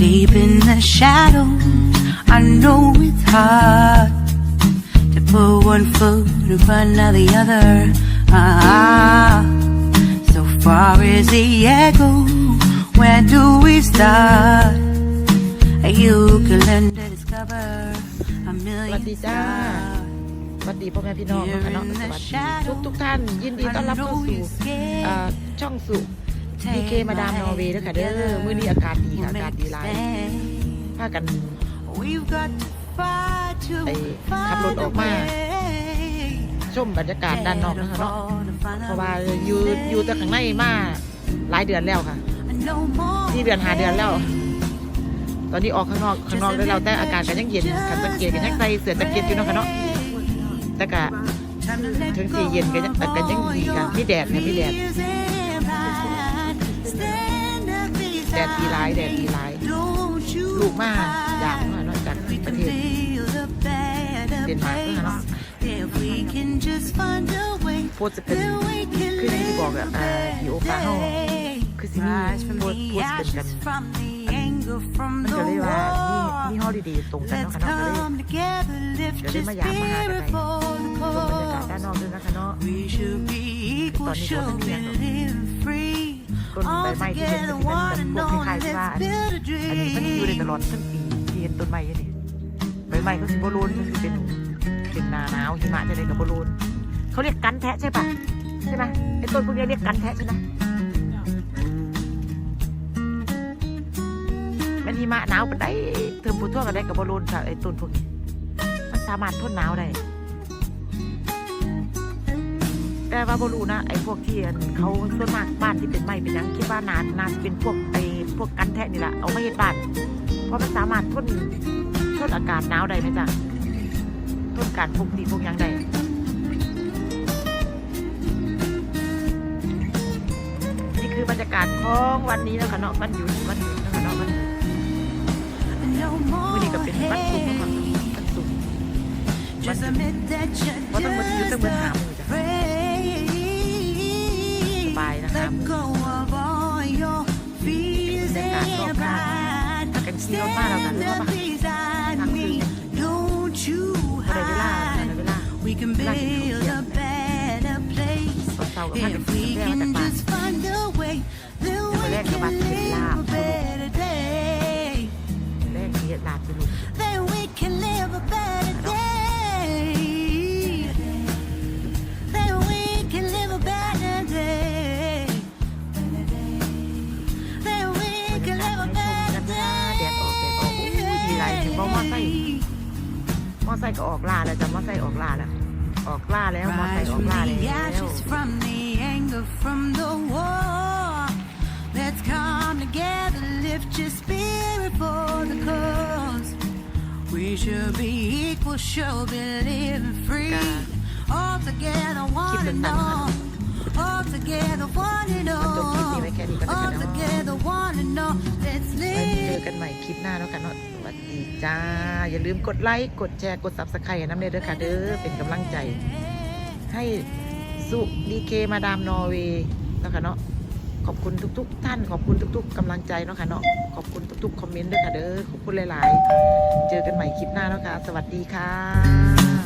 Deep in the shadows, I know it's hard to put one foot in front of the other. Ah, so far as the echo, where do we start? You can learn to discover a million What is that? stars. สวัสดีพ่อแม่พี่น้องนะคะเนาะสวัสดีทุกทุกๆท่าน ยินดีต้อนรับเข้าสู่เอ่อช่องสุ ดีเคมาดามนอร์เวย์ด้วยค่ะเด้อมื้อนี้อากาศดีค่ะอากาศดีหลายพากัน We've got to fight to ไปขับรถออกมาชมบรรยากาศด้านนอกนะคะเนาะเพราะว่าอยู่อยู่แต่ข้างในมาหลายเดือนแล้วค่ะที่เดือนหาเดือนแล้ว ตอนนี้ออกข้างนอกข้างนอกได้แล้วแต่อากาศก็ยังเย็นขันสังเกตกันยังใส่เสื้อแจ็คเก็ตอยู่เนาะค่ะเนาะแต่ก็ถึงสีเย็นก็ยังแต่ก็ยังดีค่ะมีแดดค่ะมีแดด ดดดีหลายแดดดีหลายลูกมากยามเนาะจากประเทศเดนมาร์กเนาะโพสต์จะเป็นคืออย่างที่บอกอะอ่าที่โอปาเฮาคือสิมีโพสต์โพสต์เป็นกันมันก็เลยว่ามีมีฮอลิเดย์ตรงกันเนาะค่ะเนาะก็เลยเดี๋ยวได้มายามมาหากันไปชมบรรยากาศด้านนอกด้วยนะคะเนาะตอนนี้เขาเป็นยังไงต้นใบไม้ที่เห็นมันเป็นแบบพวกคล้ายๆที่ว่าอัน อันนี้มันอยู่ได้ตลอดทั้งปีที่เห็นต้นไม้ยู่นี่ใบไม้ก็สิบรูนมันสิเป็นเป็นหนาหนาวหิมะจะได้กับบรูนเขาเรียกกันแทะใช่ปะใช่ไหมไอ้ต้นพวกนี้เรียกกันแทะใช่ไหมมันหิมะหนาวปานใดเทอมผู้ทั่วกันได้กับบรูนค่ะไอ้ต้นพวกนี้มันสามารถทนหนาวได้แต่ว่าบรูนะไอ้พวกที่เขาส่วนมากบ้านที่เป็นไม้เป็นยังคิดว่านานนานเป็นพวก วกกันแทะนี่แหละเอาไม่เห็ดบ้านเพราะมันสามารถทนทนอากาศหนาวได้ไหมจ๊ะทนการพกดีพวกยังได้นี่คือบรรยากาศของวันนี้นะคะเนาะวันหยุดวันหยุดนะคะเนาะวันหยุดวันนี้ก็เป็นวันศุกร์นะคะวันศุกร์วันหยุดว่าต้องมาอยู่ต้องมาหามือจ้ะสบายนะคะ pride. I. Stand beside me. Don't you hide. We can build a better place. If we can just find a way, then we can live. มอไซค์ day. มอไซค์ก็ออกล่าแล้วจ้ะมอไซค์ออกล่าแล้ว ออกล่าแล้วมอไซค์ Rise ออ from กล่า the แล้ว ashes, from the anger, from the war. Let's come together, lift your spirit for the cause. We should be equal, should be living free. All together, one and all. All together, one and มันจบคลิปนี้ all. ไว้แค่นี้ก็แล้ว All กันเนาะ together, one and all. Let's ไว้เจอ live. กันใหม่คลิปหน้าแล้วกันเนาะสวัสดีจ้า อย่าลืมกดไลค์ กดแชร์ กดซับสไครต์น้ำเนยเด้อค่ะเด้อ เป็นกำลังใจ ให้สุดีเคมาดามนอร์เวย์นะคะเนาะ ขอบคุณทุก ๆ ท่าน ขอบคุณทุก ๆกำลังใจเนาะค่ะเนาะ ขอบคุณทุก ๆ คอมเมนต์ด้วยค่ะเด้อ ขอบคุณหลาย ๆ เจอกันใหม่คลิปหน้าแล้วค่ะ สวัสดีค่ะ